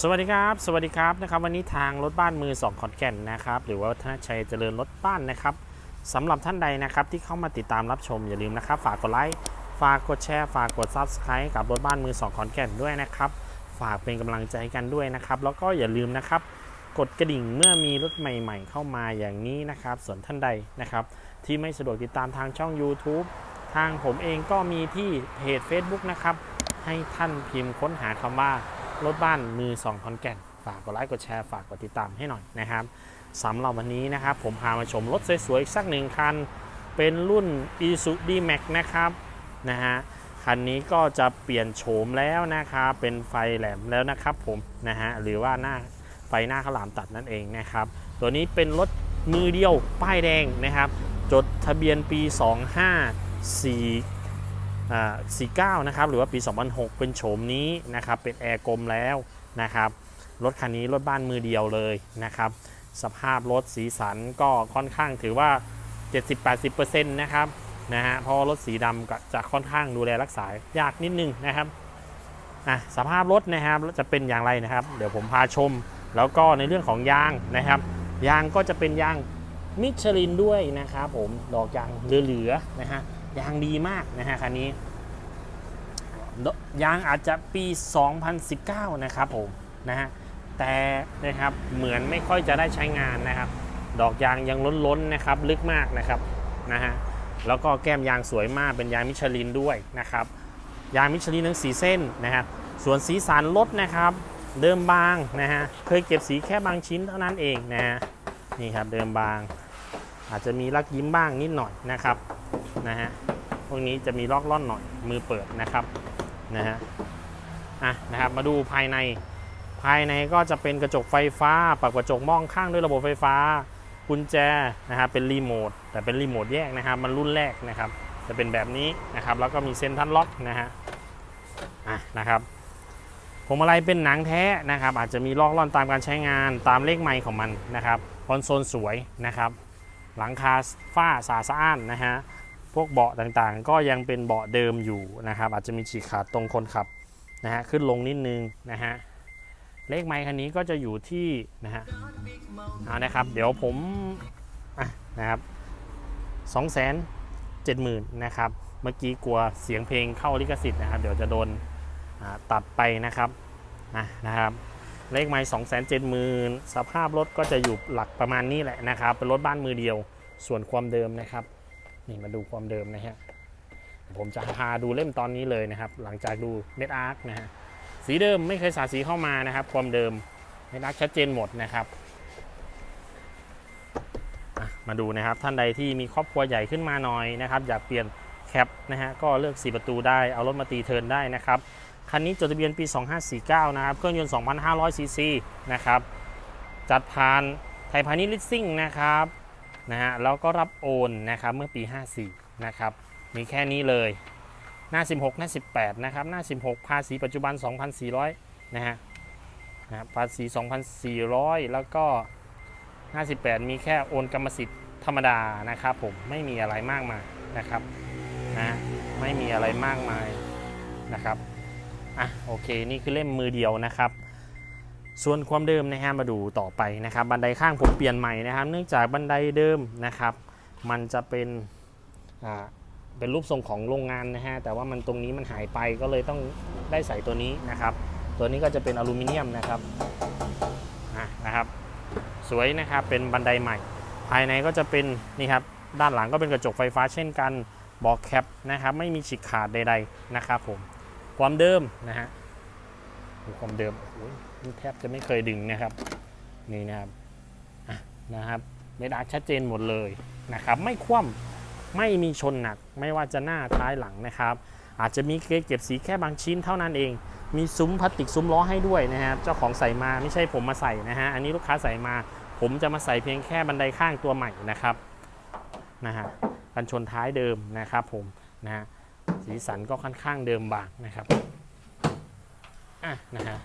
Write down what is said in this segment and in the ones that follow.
สวัสดีครับ สวัสดีครับนะครับ วันนี้ทางรถบ้านมือสองขอนแก่นนะครับ หรือว่าธนชัยเจริญรถบ้านนะครับสำหรับท่านใดนะครับที่เข้ามาติดตามรับชมอย่าลืมนะครับ ฝากกดไลค์ฝากกดแชร์ฝากกด Subscribe กับรถบ้านมือสองขอนแก่นด้วยนะครับ ฝากเป็นกำลังใจกันด้วยนะครับ แล้วก็อย่าลืมนะครับ กดกระดิ่งเมื่อมีรถใหม่ ๆ เข้ามาอย่างนี้นะครับ ส่วนท่านใดนะครับ ที่ไม่สะดวกติดตามทางช่อง YouTube ทางผมเองก็มีที่เพจ Facebook นะครับให้ท่านพิมพ์ค้นหาคำว่า รถบ้านมือสองคอนแก่น ฝากกดไลค์กดแชร์ฝากกดติดตามให้หน่อยนะครับสำหรับวันนี้นะครับ ผมพามาชมรถสวยๆอีกสักหนึ่งคัน เป็นรุ่น i s u d Max นะครับนะฮะคันนี้ก็จะเปลี่ยนโฉมแล้วนะครับเป็นไฟแหลมแล้วนะครับผมนะฮะหรือว่าหน้าไฟหน้าข้าวหลามตัดนั่นเองนะครับ ตัวนี้เป็นรถมือเดียวป้ายแดงนะครับ จดทะเบียนปี 25 4 49 นะครับ หรือว่าปี 2006 เป็นโฉมนี้นะครับ เป็นแอร์กลมแล้วนะครับ รถคันนี้รถบ้านมือเดียวเลยนะครับ สภาพรถสีสันก็ค่อนข้างถือว่า 70-80%นะครับนะฮะ เพราะรถสีดำก็จะค่อนข้างดูแลรักษายากนิดนึงนะครับอะสภาพรถนะครับจะเป็นอย่างไรนะครับ เดี๋ยวผมพาชม แล้วก็ในเรื่องของยางนะครับ ยางก็จะเป็นยางมิชลินด้วยนะครับผม ดอกยางเหลือๆนะฮะ ยางดีมากนะฮะคันนี้ ยางอาจจะปี 2019 นะครับผมนะฮะแต่นะครับเหมือนไม่ค่อยจะได้ใช้งานนะครับ ดอกยางยังล้นๆนะครับลึกมากนะครับนะฮะแล้วก็แก้มยางสวยมากเป็นยางมิชลินด้วยนะครับ ยางมิชลินทั้งสีเส้นนะครับส่วนสีสันรถนะครับ เดิมบางนะฮะเคยเก็บสีแค่บางชิ้นเท่านั้นเองนะฮะนี่ครับเดิมบาง อาจจะมีลักยิ้มบ้างนิดหน่อยนะครับ นะฮะพวกนี้จะมีลอกล่อนหน่อยมือเปิดนะครับนะฮะอะนะครับมาดูภายในภายในก็จะเป็นกระจกไฟฟ้าปรับกระจกมองข้างด้วยระบบไฟฟ้ากุญแจนะครับเป็นรีโมทแต่เป็นรีโมทแยกนะครับ มันรุ่นแรกนะครับ จะเป็นแบบนี้นะครับ แล้วก็มีเซ็นทรัลล็อกนะฮะอะนะครับพวงมาลัยเป็นหนังแท้นะครับ อาจจะมีลอกล่อนตามการใช้งานตามเลขไมค์ของมันนะครับคอนโซลสวยนะครับ หลังคาฝ้าสาสะอ้านนะฮะ พวกเบาะต่างๆ ก็ยังเป็นเบาะเดิมอยู่นะครับ อาจจะมีฉีกขาดตรงคนขับนะฮะขึ้นลงนิดนึงนะฮะเลขไมค์คันนี้ก็จะอยู่ที่นะฮะเอานะครับ เดี๋ยวผมอะนะครับสองแสนเจ็ดหมื่นนะครับ เมื่อกี้กลัวเสียงเพลงเข้าลิขสิทธิ์นะครับ เดี๋ยวจะโดนตัดไปนะครับะนะครับเลขไมล์สองแสนเจ็ดหมื่นสภาพรถก็จะอยู่หลักประมาณนี้แหละนะครับ เป็นรถบ้านมือเดียว ส่วนความเดิมนะครับ นี่มาดูความเดิมนะฮะผมจะพาดูเล่มตอนนี้เลยนะครับ หลังจากดูเม็ดอาร์คนะฮะสีเดิมไม่เคยสาดสีเข้ามานะครับ ความเดิมเม็ดอาร์คชัดเจนหมดนะครับมาดูนะครับท่านใดที่มีครอบครัวใหญ่ขึ้นมาหน่อยนะครับ อยากเปลี่ยนแคปนะฮะก็เลือก 4 ประตูได้เอารถมาตีเทินได้นะครับคันนี้จดทะเบียนปี 2549 นะครับ เครื่องยนต์ 2,500ซีซีนะครับ จัดผ่านไทยพาณิชย์ลิสซิ่งนะครับ นะฮะแล้วก็รับโอนนะครับเมื่อปี 54 นะครับ มีแค่นี้เลย หน้า 16 หน้า 18 นะครับ หน้า 16 ภาษีปัจจุบัน 2,400 นะฮะนะภาษี 2,400 แล้วก็หน้า18มีแค่โอนกรรมสิทธิ์ธรรมดานะครับผมไม่มีอะไรมากมายนะครับนะฮะไม่มีอะไรมากมายนะครับอะโอเคนี่คือเล่มมือเดียวนะครับ ส่วนความเดิมนะฮะมาดูต่อไปนะครับ บันไดข้างผมเปลี่ยนใหม่นะครับ เนื่องจากบันไดเดิมนะครับ มันจะเป็นอ่าเป็นรูปทรงของโรงงานนะฮะแต่ว่ามันตรงนี้มันหายไปก็เลยต้องได้ใส่ตัวนี้นะครับ ตัวนี้ก็จะเป็นอลูมิเนียมนะครับนะครับ สวยนะครับเป็นบันไดใหม่ ภายในก็จะเป็นนี่ครับด้านหลังก็เป็นกระจกไฟฟ้าเช่นกันบอกแคปนะครับไม่มีฉีกขาดใดๆนะครับผมความเดิมนะฮะดูความเดิมโอ้ย แทบจะไม่เคยดึงนะครับนี่นะครับนะครับเมดาชัดเจนหมดเลยนะครับ ไม่คว่ำไม่มีชนหนัก ไม่ว่าจะหน้าท้ายหลังนะครับ อาจจะมีเกรเก็บสีแค่บางชิ้นเท่านั้นเอง มีซุ้มพลาสติกซุ้มล้อให้ด้วยนะครับเจ้าของใส่มาไม่ใช่ผมมาใส่นะฮะอันนี้ลูกค้าใส่มา ผมจะมาใส่เพียงแค่บันไดข้างตัวใหม่นะครับนะฮะกันชนท้ายเดิมนะครับผมนะฮะสีสันก็ค่อนข้างเดิมบางนะครับอะนะฮะ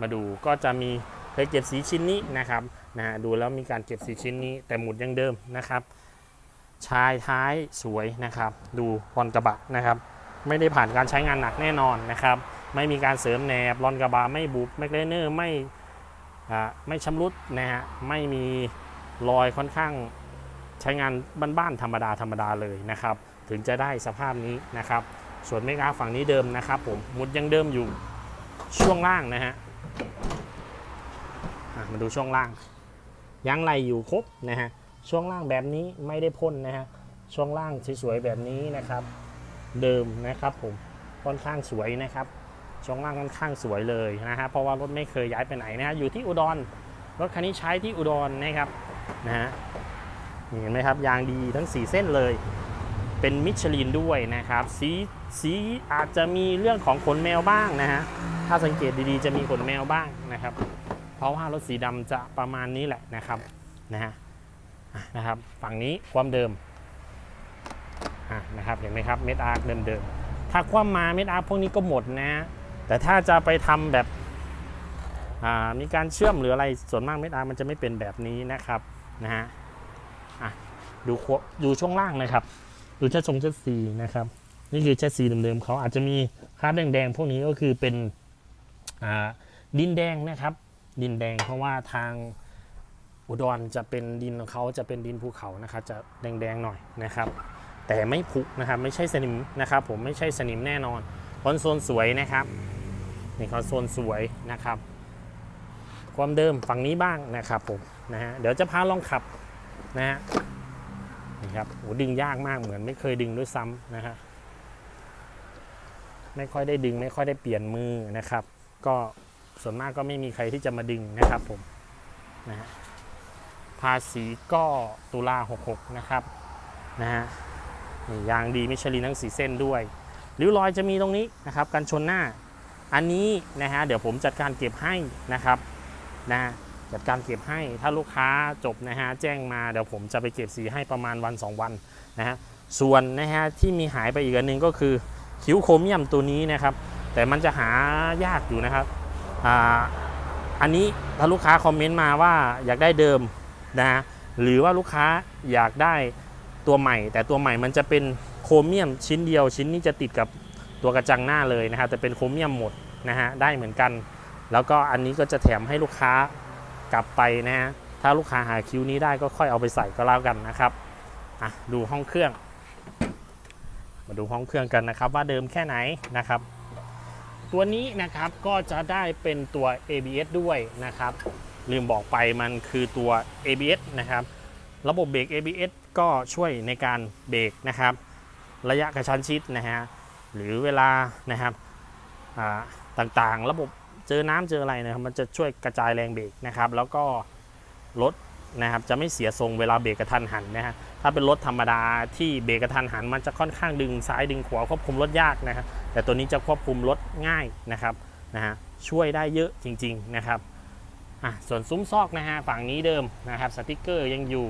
มาดูก็จะมีเคยเก็บสีชิ้นนี้นะครับนะดูแล้วมีการเก็บสีชิ้นนี้แต่หมุดยังเดิมนะครับ ชายท้ายสวยนะครับ ดูพรกระบะนะครับ ไม่ได้ผ่านการใช้งานหนักแน่นอนนะครับ ไม่มีการเสริมแหนบรอนกระบะไม่บุบแมกเลเนอร์ไม่ไม่ชำรุดนะฮะไม่มีรอยค่อนข้างใช้งานบ้านๆธรรมดาธรรมดาเลยนะครับ ถึงจะได้สภาพนี้นะครับ ส่วนเมกาฝั่งนี้เดิมนะครับผมมุดยังเดิมอยู่ช่วงล่างนะฮะ มาดูช่วงล่างยางไหลอยู่ครบนะฮะช่วงล่างแบบนี้ไม่ได้พ่นนะฮะช่วงล่างสวยๆแบบนี้นะครับ เดิมนะครับผมค่อนข้างสวยนะครับ ช่วงล่างค่อนข้างสวยเลยนะฮะเพราะว่ารถไม่เคยย้ายไปไหนนะฮะอยู่ที่อุดรรถคันนี้ใช้ที่อุดรนะครับนะฮะเห็นไหมครับยางดีทั้ง 4 เส้นเลย เป็นมิชลินด้วยนะครับ สีสีอาจจะมีเรื่องของขนแมวบ้างนะฮะถ้าสังเกตดีๆจะมีขนแมวบ้างนะครับ เพราะว่ารถสีดำจะประมาณนี้แหละนะครับนะฮะนะครับฝั่งนี้ความเดิมะนะครับเห็นไหมครับเม็ดอาร์เดิมๆถ้าคว่ำมาเม็ดอาร์พวกนี้ก็หมดนะฮะแต่ถ้าจะไปทำแบบมีการเชื่อมหรืออะไรส่วนมากเม็ดอาร์มันจะไม่เป็นแบบนี้นะครับนะฮะดูคดูช่วงล่างนะครับ ดูแชททรงแชทซีนะครับ นี่คือแชทซีเดิมๆเขาอาจจะมีคราบแดงๆพวกนี้ก็คือเป็นดินแดงนะครับ ดินแดง เพราะว่าทางอุดรจะเป็นดินของเขาจะเป็นดินภูเขานะครับจะแดงๆหน่อยนะครับ แต่ไม่ผุนะครับไม่ใช่สนิมนะครับ ผมไม่ใช่สนิมแน่นอนคอนโซลสวยนะครับนี่คอนโซลสวยนะครับ ความเดิมฝั่งนี้บ้างนะครับผมนะฮะเดี๋ยวจะพาลองขับนะฮะนี่ครับโหดึงยากมากเหมือนไม่เคยดึงด้วยซ้ำนะฮะไม่ค่อยได้ดึงไม่ค่อยได้เปลี่ยนมือนะครับ ก็ ส่วนมากก็ไม่มีใครที่จะมาดึงนะครับผมนะฮะภาษีก็ตุลา66 นะครับนะฮะนี่ยางดีมิชลินทั้งสีเส้นด้วยริ้วรอยจะมีตรงนี้นะครับกันชนหน้า อันนี้นะฮะเดี๋ยวผมจัดการเก็บให้นะครับนะจัดการเก็บให้ถ้าลูกค้าจบนะฮะแจ้งมาเดี๋ยวผมจะไปเก็บสีให้ประมาณวัน 2 วันนะฮะส่วนนะฮะที่มีหายไปอีกอันหนึ่งก็คือคิ้วโครเมียมตัวนี้นะครับ แต่มันจะหายากอยู่นะครับ อันนี้ถ้าลูกค้าคอมเมนต์มาว่าอยากได้เดิมนะฮะหรือว่าลูกค้าอยากได้ตัวใหม่ แต่ตัวใหม่มันจะเป็นโครเมียมชิ้นเดียว ชิ้นนี้จะติดกับตัวกระจังหน้าเลยนะครับแต่เป็นโครเมียมหมดนะฮะได้เหมือนกัน แล้วก็อันนี้ก็จะแถมให้ลูกค้ากลับไปนะฮะถ้าลูกค้าหาคิวนี้ได้ก็ค่อยเอาไปใส่ก็แล้วกันนะครับอะดูห้องเครื่อง มาดูห้องเครื่องกันนะครับ ว่าเดิมแค่ไหนนะครับ ตัวนี้นะครับก็จะได้เป็นตัว ABS ด้วยนะครับ ลืมบอกไปมันคือตัว ABS นะครับ ระบบเบรก ABS ก็ช่วยในการเบรกนะครับ ระยะกระชั้นชิดนะฮะหรือเวลานะครับต่างๆ ระบบเจอน้ำเจออะไรนะครับมันจะช่วยกระจายแรงเบรกนะครับ แล้วก็รถ นะครับจะไม่เสียทรงเวลาเบรกกระทันหันนะฮะถ้าเป็นรถธรรมดาที่เบรกกระทันหัน มันจะค่อนข้างดึงซ้ายดึงขวาควบคุมรถยากนะครับแต่ตัวนี้จะควบคุมรถง่ายนะครับนะฮะช่วยได้เยอะจริงๆนะครับอะส่วนซุ้มซอกนะฮะฝั่งนี้เดิมนะครับสติกเกอร์ยังอยู่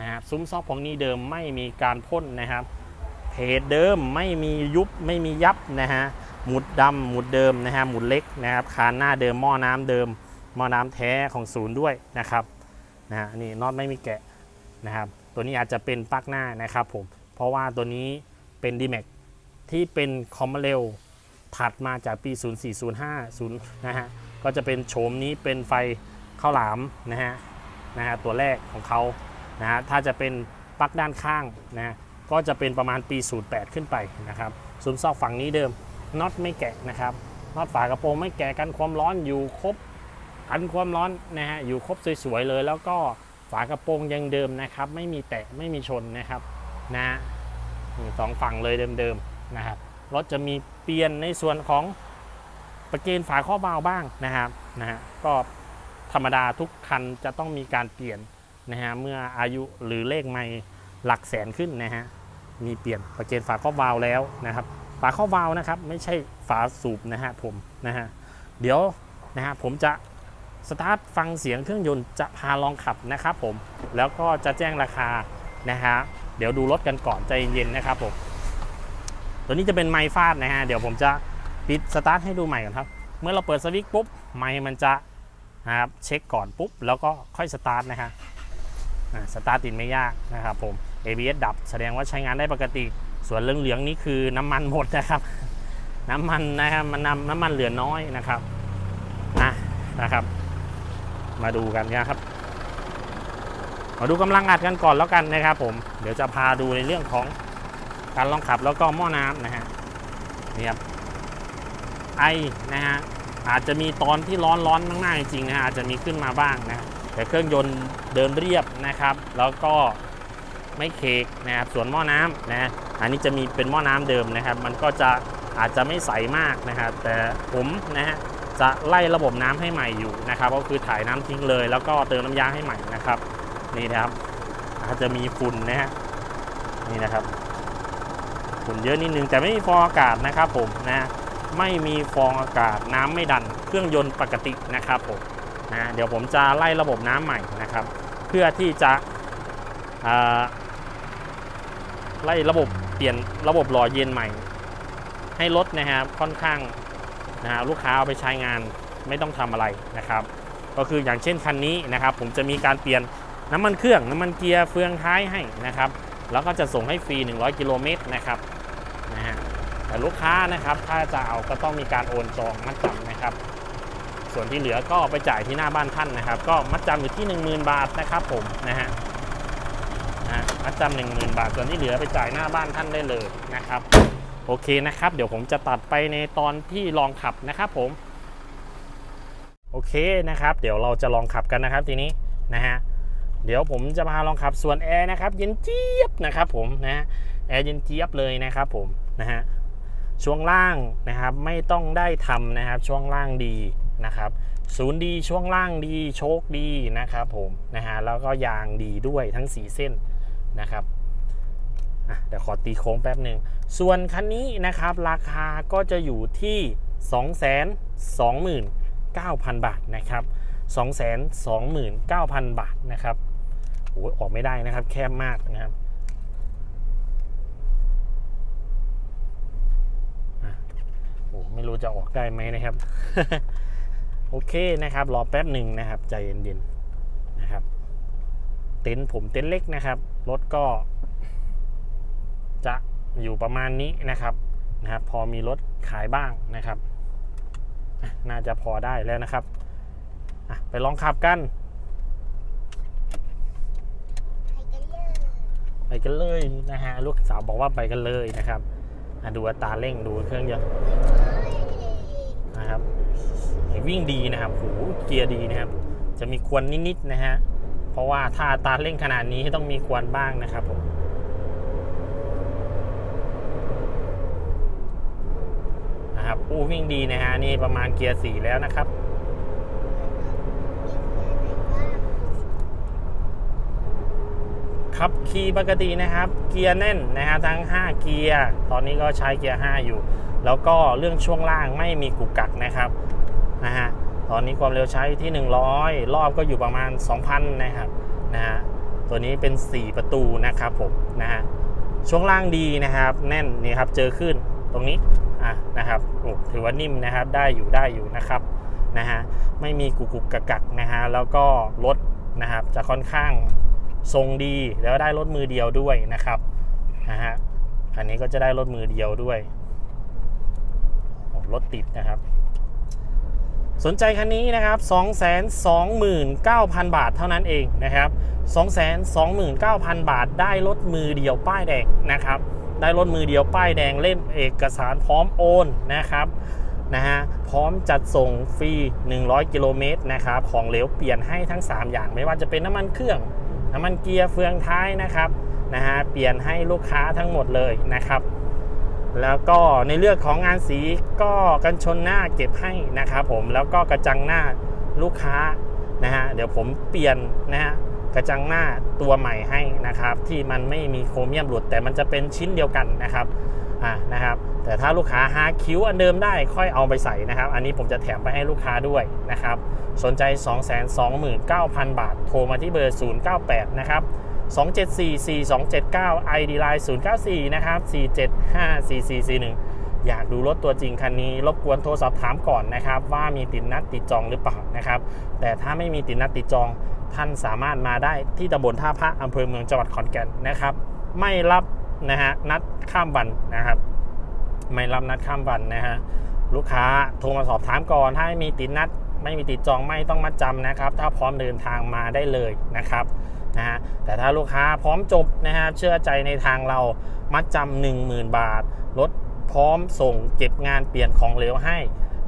นะครับซุ้มซอกของนี้เดิมไม่มีการพ่นนะครับเพจเดิมไม่มียุบไม่มียับนะฮะหมุดดำหมุดเดิมนะฮะหมุดเล็กนะครับคานหน้าเดิมหม้อน้ำเดิมหม้อน้ำแท้ของศูนย์ด้วยนะครับ นะฮะนี่น็อตไม่มีแกะนะครับตัวนี้อาจจะเป็นปลั๊กหน้านะครับผมเพราะว่าตัวนี้เป็น d m a x ที่เป็นคอมเร็วถัดมาจากปี 0405 0 นะฮะก็จะเป็นโฉมนี้เป็นไฟข้าวหลามนะฮะนะฮะตัวแรกของเขานะฮะถ้าจะเป็นปลั๊กด้านข้างนะก็จะเป็นประมาณปี 08 ขึ้นไปนะครับซุ้มซอกฝั่งนี้เดิมน็อตไม่แกะนะครับน็อตฝากระโปรงไม่แกะกันความร้อนอยู่ครบ นความร้อนนะฮะอยู่ครบสวยๆเลย แล้วก็ฝากระโปรงยังเดิมนะครับ ไม่มีแตะไม่มีชนนะครับนะฮะนี่สองฝั่งเลยเดิมๆนะครับรถจะมีเปลี่ยนในส่วนของประเกนฝาข้อเบาบ้างนะครับนะฮะก็ธรรมดาทุกคันจะต้องมีการเปลี่ยนนะฮะเมื่ออายุหรือเลขไม่หลักแสนขึ้นนะฮะมีเปลี่ยนประเกนฝาครอบาแล้วนะครับ ฝาครอบานะครับ ไม่ใช่ฝาสูบนะฮะผมนะฮะเดี๋ยวนะฮะผมจะ สตาร์ทฟังเสียงเครื่องยนต์จะพาลองขับนะครับผม แล้วก็จะแจ้งราคานะฮะเดี๋ยวดูรถกันก่อนใจเย็นๆนะครับผมตัวนี้จะเป็นไมค์ฟาดนะฮะเดี๋ยวผมจะปิดสตาร์ทให้ดูใหม่ก่อนครับ เมื่อเราเปิดสวิตช์ปุ๊บไมค์มันจะนะครับเช็คก่อนปุ๊บ แล้วก็ค่อยสตาร์ทนะฮะสตาร์ทติดไม่ยากนะครับผม ABS ดับแสดงว่าใช้งานได้ปกติ ส่วนเหลืองๆนี่คือน้ำมันหมดนะครับ น้ำมันนะครับมันนำน้ำมันเหลือน้อยนะครับอะนะครับ มาดูกันนะครับมาดูกำลังอัดกันก่อนแล้วกันนะครับ ผมเดี๋ยวจะพาดูในเรื่องของการลองขับแล้วก็หม้อน้ำนะฮะนี่ครับไอนะฮะอาจจะมีตอนที่ร้อนร้อนมากๆจริงนะฮะอาจจะมีขึ้นมาบ้างนะแต่เครื่องยนต์เดินเรียบนะครับ แล้วก็ไม่เคกนะครับส่วนหม้อน้ำนะอันนี้จะมีเป็นหม้อน้ำเดิมนะครับ มันก็จะอาจจะไม่ใสมากนะครับแต่ผมนะฮะ จะไล่ระบบน้ำให้ใหม่อยู่นะครับ ก็คือถ่ายน้ำทิ้งเลย แล้วก็เติมน้ำยาให้ใหม่นะครับ นี่นะครับอาจจะมีฝุ่นนะฮะนี่นะครับฝุ่นเยอะนิดนึงแต่ไม่มีฟองอากาศนะครับผมนะไม่มีฟองอากาศน้ำไม่ดัน เครื่องยนต์ปกตินะครับผมนะเดี๋ยวผมจะไล่ระบบน้ำใหม่นะครับ เพื่อที่จะไล่ระบบเปลี่ยนระบบหล่อเย็นใหม่ ให้รถนะครับค่อนข้าง นะฮะลูกค้าเอาไปใช้งานไม่ต้องทำอะไรนะครับ ก็คืออย่างเช่นคันนี้นะครับ ผมจะมีการเปลี่ยนน้ำมันเครื่องน้ำมันเกียร์เฟืองท้ายให้นะครับ แล้วก็จะส่งให้ฟรี 100 กิโลเมตรนะครับนะฮะแต่ลูกค้านะครับถ้าจะเอาก็ต้องมีการโอนจองมัดจำนะครับ ส่วนที่เหลือก็ไปจ่ายที่หน้าบ้านท่านนะครับ ก็มัดจำอยู่ที่ 10,000 บาทนะครับผมนะฮะนะมัดจำหนึ่งหมื่นบาท ส่วนที่เหลือไปจ่ายหน้าบ้านท่านได้เลยนะครับ โอเคนะครับ เดี๋ยวผมจะตัดไปในตอนที่ลองขับนะครับผม โอเคนะครับ เดี๋ยวเราจะลองขับกันนะครับทีนี้นะฮะเดี๋ยวผมจะพาลองขับส่วนแอร์นะครับเย็นเจี๊ยบนะครับผมนะแอร์เย็นเจี๊ยบเลยนะครับผมนะฮะช่วงล่างนะครับไม่ต้องได้ทำนะครับช่วงล่างดีนะครับศูนย์ดีช่วงล่างดีโชคดีนะครับผมนะฮะแล้วก็ยางดีด้วยทั้ง4เส้นนะครับ อะเดี๋ยวขอตีโค้งแป๊บหนึ่ง ส่วนคันนี้นะครับ ราคาก็จะอยู่ที่ 229,000 บาทนะครับ 229,000 บาทนะครับโอ้ออกไม่ได้นะครับ แคบมากนะครับอะโอ้ไม่รู้จะออกได้ไหมนะครับ โอเคนะครับ รอแป๊บหนึ่งนะครับ ใจเย็นๆนะครับ เต็นท์ผมเต็นท์เล็กนะครับ รถก็ จะอยู่ประมาณนี้นะครับนะครับ พอมีรถขายบ้างนะครับ น่าจะพอได้แล้วนะครับไปลองขับกัน ไปกันเลยนะฮะลูกสาวบอกว่าไปกันเลยนะครับดูอัตราเร่งดูเครื่องยนต์นะครับวิ่งดีนะครับโหเกียร์ดีนะครับ จะมีควนนิดๆนะฮะเพราะว่าถ้าอัตราเร่งขนาดนี้ต้องมีควนบ้างนะครับผม นะครับอู้วิ่งดีนะฮะนี่ประมาณเกียร์สี่แล้วนะครับขับขี่ปกตินะครับ เกียร์แน่นนะฮะทั้ง 5 เกียร์ตอนนี้ก็ใช้เกียร์ 5 อยู่ แล้วก็เรื่องช่วงล่างไม่มีกุกกักนะครับนะฮะตอนนี้ความเร็วใช้ที่ 100 รอบก็อยู่ประมาณ 2,000 นะครับนะฮะตัวนี้เป็น 4 ประตูนะครับผมนะฮะช่วงล่างดีนะครับ แน่นนี่ครับเจอขึ้นตรงนี้ อะนะครับโอ้ถือว่านิ่มนะครับได้อยู่ได้อยู่นะครับนะฮะไม่มีกุกกุกกักนะฮะแล้วก็รถนะครับจะค่อนข้างทรงดีแล้วได้รถมือเดียวด้วยนะครับนะฮะคันนี้ก็จะได้รถมือเดียวด้วยรถติดนะครับ สนใจคันนี้นะครับ 229,000 บาทเท่านั้นเองนะครับ 229,000 บาทได้รถมือเดียวป้ายแดงนะครับ ได้รถมือเดียวป้ายแดงเล่มเอกสารพร้อมโอนนะครับนะฮะพร้อมจัดส่งฟรี 100 กิโลเมตรนะครับของเหลวเปลี่ยนให้ทั้ง 3 อย่างไม่ว่าจะเป็นน้ำมันเครื่อง น้ำมันเกียร์เฟืองท้ายนะครับนะฮะเปลี่ยนให้ลูกค้าทั้งหมดเลยนะครับแล้วก็ในเรื่องของงานสีก็กันชนหน้าเก็บให้นะครับผมแล้วก็กระจังหน้าลูกค้านะฮะเดี๋ยวผมเปลี่ยนนะฮะ กระจังหน้าตัวใหม่ให้นะครับ ที่มันไม่มีโครเมียมหลุด แต่มันจะเป็นชิ้นเดียวกันนะครับอ่านะครับ แต่ถ้าลูกค้าหาคิ้วอันเดิมได้ค่อยเอาไปใส่นะครับ อันนี้ผมจะแถมไปให้ลูกค้าด้วยนะครับ สนใจ 229,000 บาท โทรมาที่เบอร์ 098 นะครับ2744279 ID Line 094 นะครับ 4754441 อยากดูรถตัวจริงคันนี้ รบกวนโทรสอบถามก่อนนะครับ ว่ามีติดนัดติดจองหรือเปล่านะครับ แต่ถ้าไม่มีติดนัดติดจองท่านสามารถมาได้ที่ตำบลท่าพระอำเภอเมืองจังหวัดขอนแก่นนะครับ ไม่รับนะฮะนัดข้ามวันนะครับ ไม่รับนัดข้ามวันนะฮะลูกค้าโทรมาสอบถามก่อนถ้าไม่มีติดนัด ไม่มีติดจองไม่ต้องมัดจำนะครับ ถ้าพร้อมเดินทางมาได้เลยนะครับนะฮะแต่ถ้าลูกค้าพร้อมจบนะฮะเชื่อใจในทางเรามัดจำ10,000 บาทรถ พร้อมส่งเก็บงานเปลี่ยนของเหลวให้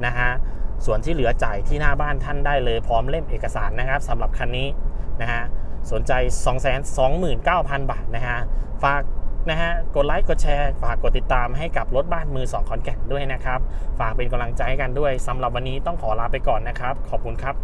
นะฮะส่วนที่เหลือจ่ายที่หน้าบ้านท่านได้เลยพร้อมเล่มเอกสารนะครับสำหรับคันนี้นะฮะสนใจ 229,000 บาทนะฮะฝากนะฮะกดไลค์กดแชร์ฝากกดติดตามให้กับรถบ้านมือ 2 ขอนแก่นด้วยนะครับ ฝากเป็นกำลังใจให้กันด้วยสำหรับวันนี้ต้องขอลาไปก่อนนะครับ ขอบคุณครับ